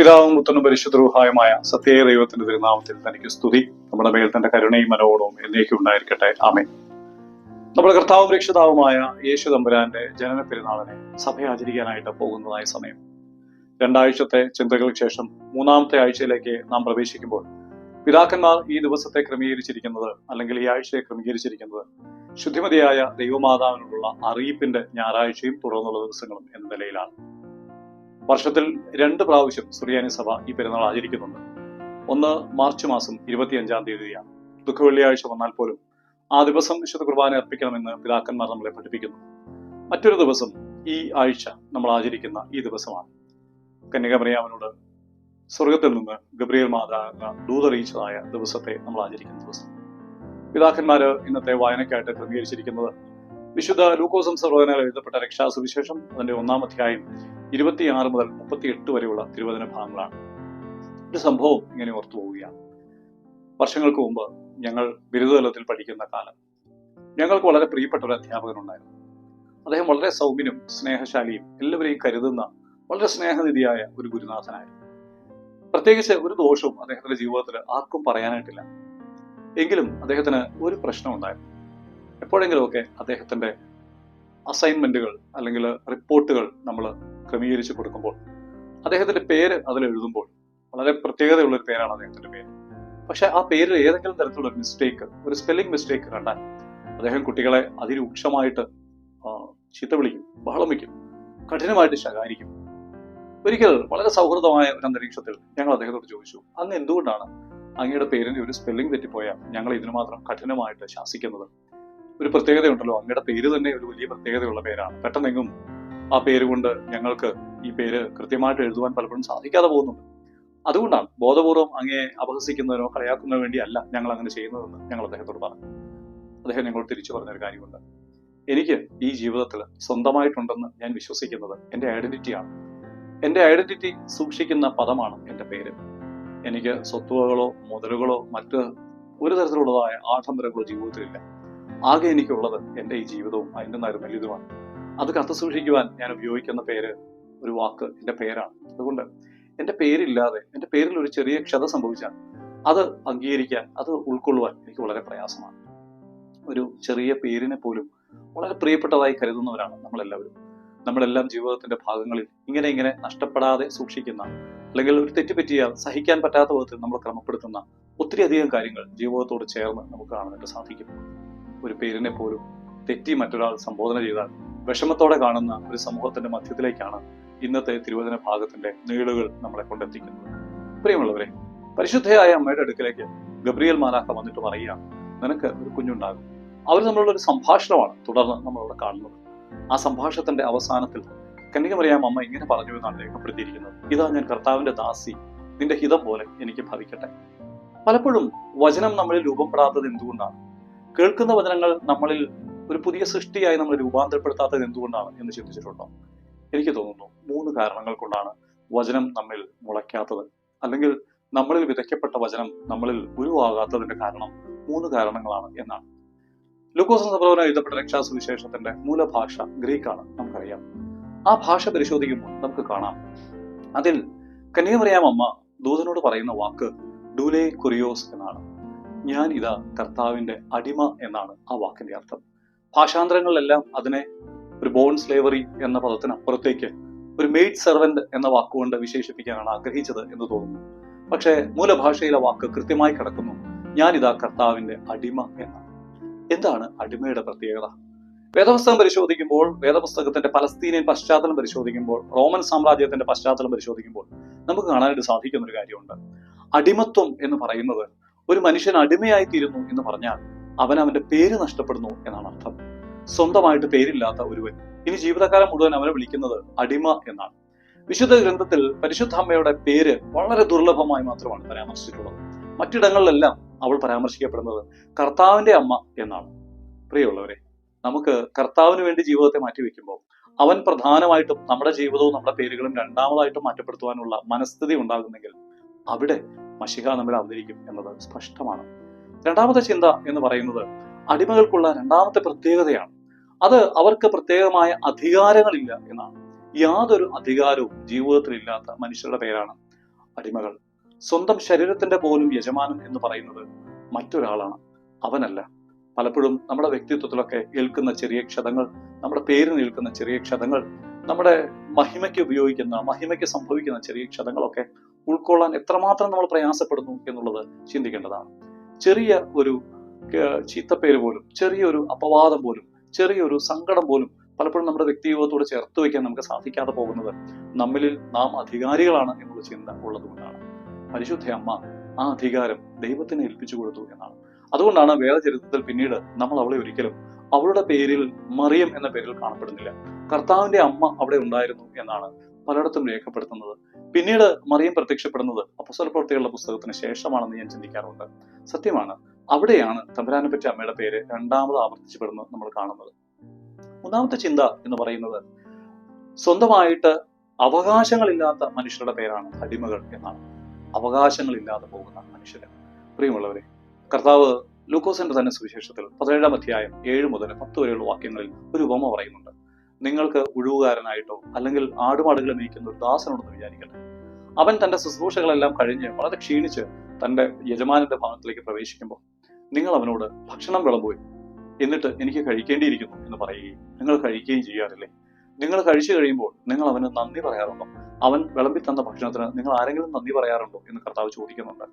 പിതാവും പുത്രനും പരിശുദ്ധരൂഹായമായ സത്യ ദൈവത്തിന്റെ തിരുനാമത്തിൽ തനിക്ക് സ്തുതി. നമ്മുടെ മേൽ തന്റെ കരുണയും മനോടവും എന്നേക്കും ഉണ്ടായിരിക്കട്ടെ. ആമേ നമ്മുടെ കർത്താവും രക്ഷിതാവുമായ യേശു തമ്പുരാന്റെ ജനന പെരുന്നാളിനെ സഭ ആചരിക്കാനായിട്ട് പോകുന്നതായ സമയം. രണ്ടാഴ്ചത്തെ ചിന്തകൾക്ക് ശേഷം മൂന്നാമത്തെ ആഴ്ചയിലേക്ക് നാം പ്രവേശിക്കുമ്പോൾ പിതാക്കന്മാർ ഈ ദിവസത്തെ ക്രമീകരിച്ചിരിക്കുന്നത് അല്ലെങ്കിൽ ഈ ആഴ്ചയെ ക്രമീകരിച്ചിരിക്കുന്നത് ശുദ്ധിമതിയായ ദൈവമാതാവിനോടുള്ള അറിയിപ്പിന്റെ ഞായറാഴ്ചയും തുടർന്നുള്ള ദിവസങ്ങളും എന്ന നിലയിലാണ്. വർഷത്തിൽ രണ്ട് പ്രാവശ്യം സുറിയാനി സഭ ഈ പെരുന്നാൾ ആചരിക്കുന്നുണ്ട്. ഒന്ന് മാർച്ച് മാസം ഇരുപത്തിയഞ്ചാം തീയതിയാണ്. ദുഃഖ വെള്ളിയാഴ്ച വന്നാൽ പോലും ആ ദിവസം വിശുദ്ധ കുർബാന അർപ്പിക്കണമെന്ന് പിതാക്കന്മാർ നമ്മളെ പഠിപ്പിക്കുന്നു. മറ്റൊരു ദിവസം ഈ ആഴ്ച നമ്മൾ ആചരിക്കുന്ന ഈ ദിവസമാണ്. കന്യകമറിയാമനോട് സ്വർഗത്തിൽ നിന്ന് ഗബ്രിയൽ മാതാവിന് ദൂതറിയിച്ചതായ ദിവസത്തെ നമ്മൾ ആചരിക്കുന്ന ദിവസം. പിതാക്കന്മാര് ഇന്നത്തെ വായനയ്ക്കായിട്ട് ക്രമീകരിച്ചിരിക്കുന്നത് വിശുദ്ധ ലൂക്കോസം സർവകനാൽ എഴുതപ്പെട്ട രക്ഷാസുവിശേഷം അതിന്റെ ഒന്നാം അധ്യായം ഇരുപത്തിയാറ് മുതൽ മുപ്പത്തിയെട്ട് വരെയുള്ള തിരുവചന ഭാഗങ്ങളാണ്. ഒരു സംഭവം ഇങ്ങനെ ഓർത്തു പോവുകയാണ്. വർഷങ്ങൾക്ക് മുമ്പ് ഞങ്ങൾ ബിരുദതലത്തിൽ പഠിക്കുന്ന കാലം. ഞങ്ങൾക്ക് വളരെ പ്രിയപ്പെട്ട ഒരു അധ്യാപകനുണ്ടായിരുന്നു. അദ്ദേഹം വളരെ സൗമ്യനും സ്നേഹശാലിയും എല്ലാവരെയും കരുതുന്ന വളരെ സ്നേഹനിധിയായ ഒരു ഗുരുനാഥനായിരുന്നു. പ്രത്യേകിച്ച് ഒരു ദോഷവും അദ്ദേഹത്തിന്റെ ജീവിതത്തിൽ ആർക്കും പറയാനായിട്ടില്ല. എങ്കിലും അദ്ദേഹത്തിന് ഒരു പ്രശ്നം പ്രശ്നമുണ്ടായിരുന്നു എപ്പോഴെങ്കിലുമൊക്കെ അദ്ദേഹത്തിന്റെ അസൈൻമെന്റുകൾ അല്ലെങ്കിൽ റിപ്പോർട്ടുകൾ നമ്മൾ ക്രമീകരിച്ച് കൊടുക്കുമ്പോൾ അദ്ദേഹത്തിന്റെ പേര് അതിൽ എഴുതുമ്പോൾ വളരെ പ്രത്യേകതയുള്ള ഒരു പേരാണ് അദ്ദേഹത്തിന്റെ പേര്. പക്ഷെ ആ പേരിൽ ഏതെങ്കിലും തരത്തിലുള്ള മിസ്റ്റേക്ക് ഒരു സ്പെല്ലിംഗ് മിസ്റ്റേക്ക് കണ്ടാൽ അദ്ദേഹം കുട്ടികളെ അതിരൂക്ഷമായിട്ട് ചീത്ത വിളിക്കും ബഹളം വയ്ക്കും കഠിനമായിട്ട് ശകാരിക്കും. ഒരിക്കൽ വളരെ സൗഹൃദമായ ഒരു അന്തരീക്ഷത്തിൽ ഞങ്ങൾ അദ്ദേഹത്തോട് ചോദിച്ചു അങ്ങ് എന്തുകൊണ്ടാണ് അങ്ങയുടെ പേരിന്റെ ഒരു സ്പെല്ലിംഗ് തെറ്റിപ്പോയാൽ ഞങ്ങൾ ഇതിനു മാത്രം കഠിനമായിട്ട് ശാസിക്കുന്നത്? ഒരു പ്രത്യേകതയുണ്ടല്ലോ അങ്ങയുടെ പേര് തന്നെ ഒരു വലിയ പ്രത്യേകതയുള്ള പേരാണ്. പെട്ടെന്നെങ്കും ആ പേര് കൊണ്ട് ഞങ്ങൾക്ക് ഈ പേര് കൃത്യമായിട്ട് എഴുതുവാൻ പലപ്പോഴും സാധിക്കാതെ പോകുന്നുണ്ട്. അതുകൊണ്ടാണ് ബോധപൂർവം അങ്ങയെ അപഹസിക്കുന്നതിനോ കളയാക്കുന്നതിനോ വേണ്ടിയല്ല ഞങ്ങൾ അങ്ങനെ ചെയ്യുന്നതെന്ന് ഞങ്ങൾ അദ്ദേഹത്തോട് പറഞ്ഞു. അദ്ദേഹം ഞങ്ങളോട് തിരിച്ചു പറഞ്ഞൊരു കാര്യമുണ്ട്. എനിക്ക് ഈ ജീവിതത്തിൽ സ്വന്തമായിട്ടുണ്ടെന്ന് ഞാൻ വിശ്വസിക്കുന്നത് എന്റെ ഐഡന്റിറ്റിയാണ് എന്റെ ഐഡന്റിറ്റി സൂക്ഷിക്കുന്ന പദമാണ് എന്റെ പേര്. എനിക്ക് സ്വത്തുവകളോ മുതലുകളോ മറ്റ് ഒരു തരത്തിലുള്ളതായ ആഡംബരങ്ങളോ ജീവിതത്തിലില്ല. ആകെ എനിക്കുള്ളത് എന്റെ ഈ ജീവിതവും അതിന്റെ നൈർമല്യതുമാണ് അത് കത്ത് സൂക്ഷിക്കുവാൻ ഞാൻ ഉപയോഗിക്കുന്ന പേര് ഒരു വാക്ക് എന്റെ പേരാണ്. അതുകൊണ്ട് എന്റെ പേരില്ലാതെ എന്റെ പേരിൽ ഒരു ചെറിയ ക്ഷത സംഭവിച്ചാൽ അത് അംഗീകരിക്കാൻ അത് ഉൾക്കൊള്ളുവാൻ എനിക്ക് വളരെ പ്രയാസമാണ്. ഒരു ചെറിയ പേരിനെ പോലും വളരെ പ്രിയപ്പെട്ടതായി കരുതുന്നവരാണ് നമ്മളെല്ലാവരും. നമ്മളെല്ലാം ജീവിതത്തിന്റെ ഭാഗങ്ങളിൽ ഇങ്ങനെ ഇങ്ങനെ നഷ്ടപ്പെടാതെ സൂക്ഷിക്കുന്ന അല്ലെങ്കിൽ ഒരു തെറ്റ് പറ്റിയാൽ സഹിക്കാൻ പറ്റാത്ത വിധത്തിൽ നമ്മൾ ക്രമപ്പെടുത്തുന്ന ഒത്തിരി അധികം കാര്യങ്ങൾ ജീവിതത്തോട് ചേർന്ന് നമുക്ക് കാണാനായിട്ട് സാധിക്കും. ഒരു പേരിനെ പോലും തെറ്റി മറ്റൊരാൾ സംബോധന ചെയ്താൽ വിഷമത്തോടെ കാണുന്ന ഒരു സമൂഹത്തിന്റെ മധ്യത്തിലേക്കാണ് ഇന്നത്തെ തിരുവചന ഭാഗത്തിന്റെ നീളുകൾ നമ്മളെ കൊണ്ടെത്തിക്കുന്നത്. പ്രിയമുള്ളവരെ പരിശുദ്ധയായ അമ്മയുടെ അടുക്കലേക്ക് ഗബ്രിയൽ മാലാഖ വന്നിട്ട് പറയുകയാണ് നിനക്ക് ഒരു കുഞ്ഞുണ്ടാകും. അവർ നമ്മളുടെ ഒരു സംഭാഷണമാണ് തുടർന്ന് നമ്മളവിടെ കാണുന്നത്. ആ സംഭാഷണത്തിന്റെ അവസാനത്തിൽ കന്യകമറിയാം അമ്മ ഇങ്ങനെ പറഞ്ഞു എന്നാണ് രേഖപ്പെടുത്തിയിരിക്കുന്നത്. ഇതാ ഞാൻ കർത്താവിന്റെ ദാസി. നിന്റെ ഹിതം പോലെ എനിക്ക് ഭവിക്കട്ടെ. പലപ്പോഴും വചനം നമ്മളിൽ രൂപപ്പെടാത്തത് എന്തുകൊണ്ടാണ്? കേൾക്കുന്ന വചനങ്ങൾ നമ്മളിൽ ഒരു പുതിയ സൃഷ്ടിയായി നമ്മൾ രൂപാന്തരപ്പെടുത്താത്തത് എന്തുകൊണ്ടാണ് എന്ന് ചിന്തിച്ചിട്ടുണ്ടോ? എനിക്ക് തോന്നുന്നു മൂന്ന് കാരണങ്ങൾ കൊണ്ടാണ് വചനം നമ്മിൽ മുളയ്ക്കാത്തത്. അല്ലെങ്കിൽ നമ്മളിൽ വിതയ്ക്കപ്പെട്ട വചനം നമ്മളിൽ ഉരുവാകാത്തതിന്റെ കാരണം മൂന്ന് കാരണങ്ങളാണ് എന്നാണ്. ലൂക്കോസ് സഭവന എഴുതപ്പെട്ട രക്ഷാസുവിശേഷത്തിന്റെ മൂലഭാഷ ഗ്രീക്കാണ് നമുക്കറിയാം. ആ ഭാഷ പരിശോധിക്കുമ്പോൾ നമുക്ക് കാണാം. അതിൽ കന്യാമറിയാം അമ്മ ദൂതനോട് പറയുന്ന വാക്ക് ഡൂലേ കുറിയോസ് എന്നാണ്. ഞാൻ ഇതാ കർത്താവിന്റെ അടിമ എന്നാണ് ആ വാക്കിന്റെ അർത്ഥം. ഭാഷാന്തരങ്ങളിലെല്ലാം അതിനെ ഒരു ബോൺ സ്ലേവറി എന്ന പദത്തിനപ്പുറത്തേക്ക് ഒരു മെയ്ഡ് സെർവന്റ് എന്ന വാക്കുകൊണ്ട് വിശേഷിപ്പിക്കാനാണ് ആഗ്രഹിച്ചത് എന്ന് തോന്നുന്നു. പക്ഷേ മൂലഭാഷയിലെ വാക്ക് കൃത്യമായി കിടക്കുന്നു. ഞാനിതാ കർത്താവിന്റെ അടിമ എന്ന എന്താണ് അടിമയുടെ പ്രത്യേകത? വേദപുസ്തകം പരിശോധിക്കുമ്പോൾ വേദപുസ്തകത്തിന്റെ പലസ്തീനിയൻ പശ്ചാത്തലം പരിശോധിക്കുമ്പോൾ റോമൻ സാമ്രാജ്യത്തിന്റെ പശ്ചാത്തലം പരിശോധിക്കുമ്പോൾ നമുക്ക് കാണാനായിട്ട് സാധിക്കുന്ന ഒരു കാര്യമുണ്ട്. അടിമത്വം എന്ന് പറയുന്നത് ഒരു മനുഷ്യൻ അടിമയായി തീരുന്നു എന്ന് പറഞ്ഞാൽ അവൻ അവന്റെ പേര് നഷ്ടപ്പെടുന്നു എന്നാണ് അർത്ഥം. സ്വന്തമായിട്ട് പേരില്ലാത്ത ഒരുവൻ. ഇനി ജീവിതകാലം മുഴുവൻ അവനെ വിളിക്കുന്നത് അടിമ എന്നാണ്. വിശുദ്ധ ഗ്രന്ഥത്തിൽ പരിശുദ്ധ അമ്മയുടെ പേര് വളരെ ദുർലഭമായി മാത്രമാണ് പരാമർശിച്ചിട്ടുള്ളത്. മറ്റിടങ്ങളിലെല്ലാം അവൾ പരാമർശിക്കപ്പെടുന്നത് കർത്താവിന്റെ അമ്മ എന്നാണ്. പ്രിയമുള്ളവരെ നമുക്ക് കർത്താവിന് വേണ്ടി ജീവിതത്തെ മാറ്റിവെക്കുമ്പോൾ അവൻ പ്രധാനമായിട്ടും നമ്മുടെ ജീവിതവും നമ്മുടെ പേരുകളും രണ്ടാമതായിട്ടും മാറ്റപ്പെടുത്തുവാനുള്ള മനസ്ഥിതി ഉണ്ടാകുന്നെങ്കിൽ അവിടെ മഷിക നമ്മൾ അവതരിക്കും എന്നത് സ്പഷ്ടമാണ്. രണ്ടാമത്തെ ചിന്ത എന്ന് പറയുന്നത് അടിമകൾക്കുള്ള രണ്ടാമത്തെ പ്രത്യേകതയാണ്. അത് അവർക്ക് പ്രത്യേകമായ അധികാരങ്ങളില്ല എന്നാണ്. യാതൊരു അധികാരവും ജീവിതത്തിൽ ഇല്ലാത്ത മനുഷ്യരുടെ പേരാണ് അടിമകൾ. സ്വന്തം ശരീരത്തിന്റെ പോലും യജമാനൻ എന്ന് പറയുന്നത് മറ്റൊരാളാണ്. അവനല്ല. പലപ്പോഴും നമ്മുടെ വ്യക്തിത്വത്തിലൊക്കെ ഏൽക്കുന്ന ചെറിയ ക്ഷതങ്ങൾ നമ്മുടെ പേരിന് ഏൽക്കുന്ന ചെറിയ ക്ഷതങ്ങൾ നമ്മുടെ മഹിമയ്ക്ക് ഉപയോഗിക്കുന്ന മഹിമയ്ക്ക് സംഭവിക്കുന്ന ചെറിയ ക്ഷതങ്ങളൊക്കെ ഉൾക്കൊള്ളാൻ എത്രമാത്രം നമ്മൾ പ്രയാസപ്പെടുന്നു എന്നുള്ളത് ചിന്തിക്കേണ്ടതാണ്. ചെറിയ ഒരു ചീത്തപ്പേര് പോലും ചെറിയൊരു അപവാദം പോലും ചെറിയൊരു സങ്കടം പോലും പലപ്പോഴും നമ്മുടെ വ്യക്തിജീവിതത്തോട് ചേർത്ത് വയ്ക്കാൻ നമുക്ക് സാധിക്കാതെ പോകുന്നത് നമ്മളിൽ നാം അധികാരികളാണ് എന്നുള്ള ചിന്ത ഉള്ളതുകൊണ്ടാണ് പരിശുദ്ധ അമ്മ ആ അധികാരം ദൈവത്തിന് ഏൽപ്പിച്ചു കൊടുത്തു എന്നാണ്. അതുകൊണ്ടാണ് വേദചരിത്രത്തിൽ പിന്നീട് നമ്മൾ അവളെ ഒരിക്കലും അവളുടെ പേരിൽ മറിയം എന്ന പേരിൽ കാണപ്പെടുന്നില്ല. കർത്താവിന്റെ അമ്മ അവിടെ ഉണ്ടായിരുന്നു എന്നാണ് പലയിടത്തും രേഖപ്പെടുത്തുന്നത്. പിന്നീട് മറിയം പ്രത്യക്ഷപ്പെടുന്നത് അപ്പസ്വല പ്രവർത്തികളുടെ പുസ്തകത്തിന് ശേഷമാണെന്ന് ഞാൻ ചിന്തിക്കാറുണ്ട്. സത്യമാണ് അവിടെയാണ് തമ്പുരാനെ പറ്റിയ അമ്മയുടെ പേര് രണ്ടാമത് ആവർത്തിച്ചപ്പെടുന്നത് നമ്മൾ കാണുന്നത്. മൂന്നാമത്തെ ചിന്ത എന്ന് പറയുന്നത് സ്വന്തമായിട്ട് അവകാശങ്ങളില്ലാത്ത മനുഷ്യരുടെ പേരാണ് അടിമകൾ എന്നാണ്. അവകാശങ്ങളില്ലാതെ പോകുന്ന മനുഷ്യര്. പ്രിയമുള്ളവരെ കർത്താവ് ലൂക്കോസിന്റെ തന്നെ സുവിശേഷത്തിൽ പതിനേഴാം അധ്യായം ഏഴ് മുതൽ പത്ത് വരെയുള്ള വാക്യങ്ങളിൽ ഒരു ഉപമ പറയുന്നുണ്ട്. നിങ്ങൾക്ക് ഒഴിവുകാരനായിട്ടോ അല്ലെങ്കിൽ ആടുമാടുകളെ മേയ്ക്കുന്ന ഒരു ദാസനുണ്ടെന്ന് വിചാരിക്കട്ടെ അവൻ തന്റെ ശുശ്രൂഷകളെല്ലാം കഴിഞ്ഞ് വളരെ ക്ഷീണിച്ച് തന്റെ യജമാനന്റെ ഭവനത്തിലേക്ക് പ്രവേശിക്കുമ്പോൾ നിങ്ങൾ അവനോട് ഭക്ഷണം വിളമ്പോയി എന്നിട്ട് എനിക്ക് കഴിക്കേണ്ടിയിരിക്കുന്നു എന്ന് പറയുകയും നിങ്ങൾ കഴിക്കുകയും ചെയ്യാറില്ലേ? നിങ്ങൾ കഴിച്ചു കഴിയുമ്പോൾ നിങ്ങൾ അവന് നന്ദി പറയാറുണ്ടോ? അവൻ വിളമ്പി തന്ന ഭക്ഷണത്തിന് നിങ്ങൾ ആരെങ്കിലും നന്ദി പറയാറുണ്ടോ എന്ന് കർത്താവ് ചോദിക്കുന്നുണ്ട്.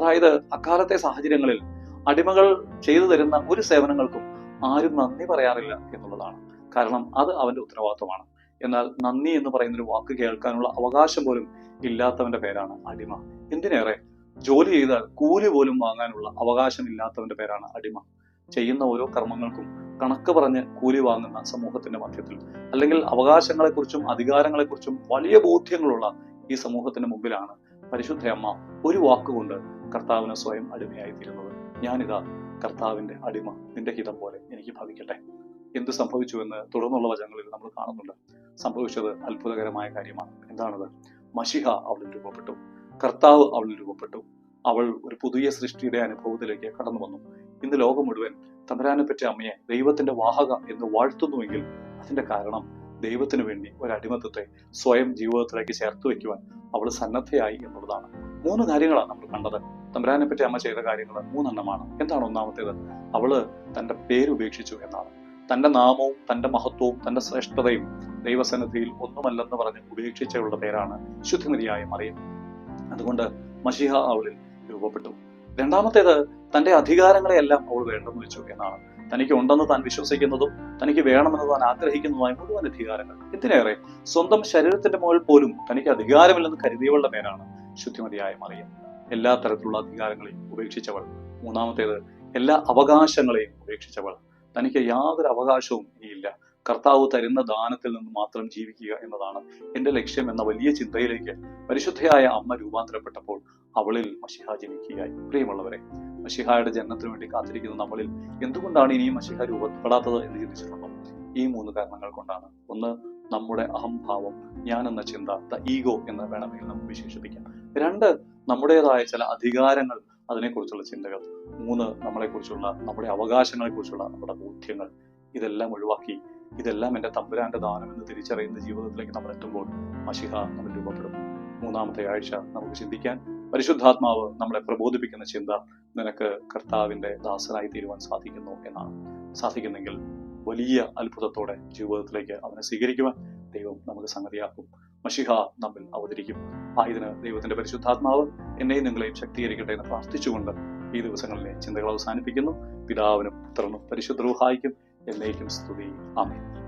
അതായത് അക്കാലത്തെ സാഹചര്യങ്ങളിൽ അടിമകൾ ചെയ്തു തരുന്ന ഒരു സേവനങ്ങൾക്കും ആരും നന്ദി പറയാറില്ല എന്നുള്ളതാണ്. കാരണം അത് അവന്റെ ഉത്തരവാദിത്വമാണ്. എന്നാൽ നന്ദി എന്ന് പറയുന്ന ഒരു വാക്ക് കേൾക്കാനുള്ള അവകാശം പോലും ഇല്ലാത്തവന്റെ പേരാണ് അടിമ. എന്തിനേറെ? ജോലി ചെയ്താൽ കൂലി പോലും വാങ്ങാനുള്ള അവകാശം ഇല്ലാത്തവന്റെ പേരാണ് അടിമ. ചെയ്യുന്ന ഓരോ കർമ്മങ്ങൾക്കും കണക്ക് പറഞ്ഞ് കൂലി വാങ്ങുന്ന സമൂഹത്തിന്റെ മധ്യത്തിൽ അല്ലെങ്കിൽ അവകാശങ്ങളെക്കുറിച്ചും അധികാരങ്ങളെക്കുറിച്ചും വലിയ ബോധ്യങ്ങളുള്ള ഈ സമൂഹത്തിന്റെ മുമ്പിലാണ് പരിശുദ്ധ അമ്മ ഒരു വാക്കുകൊണ്ട് കർത്താവിന് സ്വയം അടിമയായി തീരുന്നത് ഞാനിതാ കർത്താവിന്റെ അടിമ നിന്റെ ഹിതം പോലെ എനിക്ക് ഭവിക്കട്ടെ. എന്ത് സംഭവിച്ചു എന്ന് തുടർന്നുള്ള വചനങ്ങളിൽ നമ്മൾ കാണുന്നുണ്ട്. സംഭവിച്ചത് അത്ഭുതകരമായ കാര്യമാണ്. എന്താണത്? മഷിഹ അവളിൽ രൂപപ്പെട്ടു. കർത്താവ് അവളിൽ രൂപപ്പെട്ടു. അവൾ ഒരു പുതിയ സൃഷ്ടിയുടെ അനുഭവത്തിലേക്ക് കടന്നു വന്നു. ഇന്ന് ലോകം മുഴുവൻ തമ്പരാനെ പറ്റിയ അമ്മയെ ദൈവത്തിന്റെ വാഹക എന്ന് വാഴ്ത്തുന്നുവെങ്കിൽ അതിന്റെ കാരണം ദൈവത്തിന് വേണ്ടി ഒരു അടിമത്തത്തെ സ്വയം ജീവിതത്തിലേക്ക് ചേർത്ത് വെക്കുവാൻ അവൾ സന്നദ്ധയായി എന്നുള്ളതാണ്. മൂന്ന് കാര്യങ്ങളാണ് നമ്മൾ കണ്ടത്. തമ്പരാനെ പറ്റി അമ്മ ചെയ്ത കാര്യങ്ങൾ മൂന്നെണ്ണമാണ്. എന്താണ് ഒന്നാമത്തേത്? അവൾ തന്റെ പേര് ഉപേക്ഷിച്ചു എന്നാണ്. തന്റെ നാമവും തന്റെ മഹത്വവും തന്റെ ശ്രേഷ്ഠതയും ദൈവസന്നിധിയിൽ ഒന്നുമല്ലെന്ന് പറഞ്ഞ് ഉപേക്ഷിച്ചവളുടെ പേരാണ് ശുദ്ധിമതിയായ മറിയം. അതുകൊണ്ട് മഷിഹ അവളിൽ രൂപപ്പെട്ടു. രണ്ടാമത്തേത് തന്റെ അധികാരങ്ങളെയെല്ലാം അവൾ വേണ്ടെന്ന് വെച്ചു എന്നാണ്. തനിക്ക് ഉണ്ടെന്ന് താൻ വിശ്വസിക്കുന്നതും തനിക്ക് വേണമെന്ന് താൻ ആഗ്രഹിക്കുന്നതുമായ മുഴുവൻ അധികാരങ്ങൾ. എന്തിനേറെ സ്വന്തം ശരീരത്തിന്റെ മുകളിൽ പോലും തനിക്ക് അധികാരമില്ലെന്ന് കരുതിയവളുടെ പേരാണ് ശുദ്ധിമതിയായ മറിയം. എല്ലാ തരത്തിലുള്ള അധികാരങ്ങളെയും ഉപേക്ഷിച്ചവൾ. മൂന്നാമത്തേത് എല്ലാ അവകാശങ്ങളെയും ഉപേക്ഷിച്ചവൾ. തനിക്ക് യാതൊരു അവകാശവും ഇനിയില്ല. കർത്താവ് തരുന്ന ദാനത്തിൽ നിന്ന് മാത്രം ജീവിക്കുക എന്നതാണ് എന്റെ ലക്ഷ്യം എന്ന വലിയ ചിന്തയിലേക്ക് പരിശുദ്ധയായ അമ്മ രൂപാന്തരപ്പെട്ടപ്പോൾ അവളിൽ മഷിഹ ജനിക്കുകയായി. പ്രിയമുള്ളവരെ മഷിഹായുടെ ജനനത്തിന് വേണ്ടി കാത്തിരിക്കുന്ന നമ്മളിൽ എന്തുകൊണ്ടാണ് ഇനിയും മഷിഹ രൂപപ്പെടാത്തത് എന്ന് ചിന്തിച്ചിട്ടുണ്ടോ? ഈ മൂന്ന് കാരണങ്ങൾ കൊണ്ടാണ്. ഒന്ന് നമ്മുടെ അഹംഭാവം ഞാൻ എന്ന ചിന്ത ദ ഈഗോ എന്ന് വേണമെങ്കിൽ നമുക്ക് വിശേഷിപ്പിക്കാം. രണ്ട് നമ്മുടേതായ ചില അധികാരങ്ങൾ അതിനെക്കുറിച്ചുള്ള ചിന്തകൾ മൂന്ന് നമ്മളെക്കുറിച്ചുള്ള നമ്മുടെ അവകാശങ്ങളെക്കുറിച്ചുള്ള നമ്മുടെ ബോധ്യങ്ങൾ ഇതെല്ലാം ഒഴിവാക്കി ഇതെല്ലാം എന്റെ തമ്പുരാന്റെ ദാനം എന്ന് തിരിച്ചറിയുന്ന ജീവിതത്തിലേക്ക് നമ്മൾ എത്തുമ്പോൾ മഷിഹ നമ്മൾ രൂപപ്പെടും. മൂന്നാമത്തെ ആഴ്ച നമുക്ക് ചിന്തിക്കാൻ പരിശുദ്ധാത്മാവ് നമ്മളെ പ്രബോധിപ്പിക്കുന്ന ചിന്ത നിനക്ക് കർത്താവിന്റെ ദാസനായി തീരുവാൻ സാധിക്കുന്നു എന്നാണ്. സാധിക്കുന്നെങ്കിൽ വലിയ അത്ഭുതത്തോടെ ജീവിതത്തിലേക്ക് അവനെ സ്വീകരിക്കുവാൻ ദൈവം നമുക്ക് സംഗതിയാക്കും. മഷിഹ നമ്മിൽ അവതരിക്കും. ആയതിന് ദൈവത്തിന്റെ പരിശുദ്ധാത്മാവ് എന്നെയും നിങ്ങളെയും ശക്തീകരിക്കട്ടെ എന്ന് പ്രാർത്ഥിച്ചുകൊണ്ട് ഈ ദിവസങ്ങളിലെ ചിന്തകൾ അവസാനിപ്പിക്കുന്നു. പിതാവിനും പുത്രനും പരിശുദ്ധ എന്നേക്കും സ്തുതി. ആമേൻ.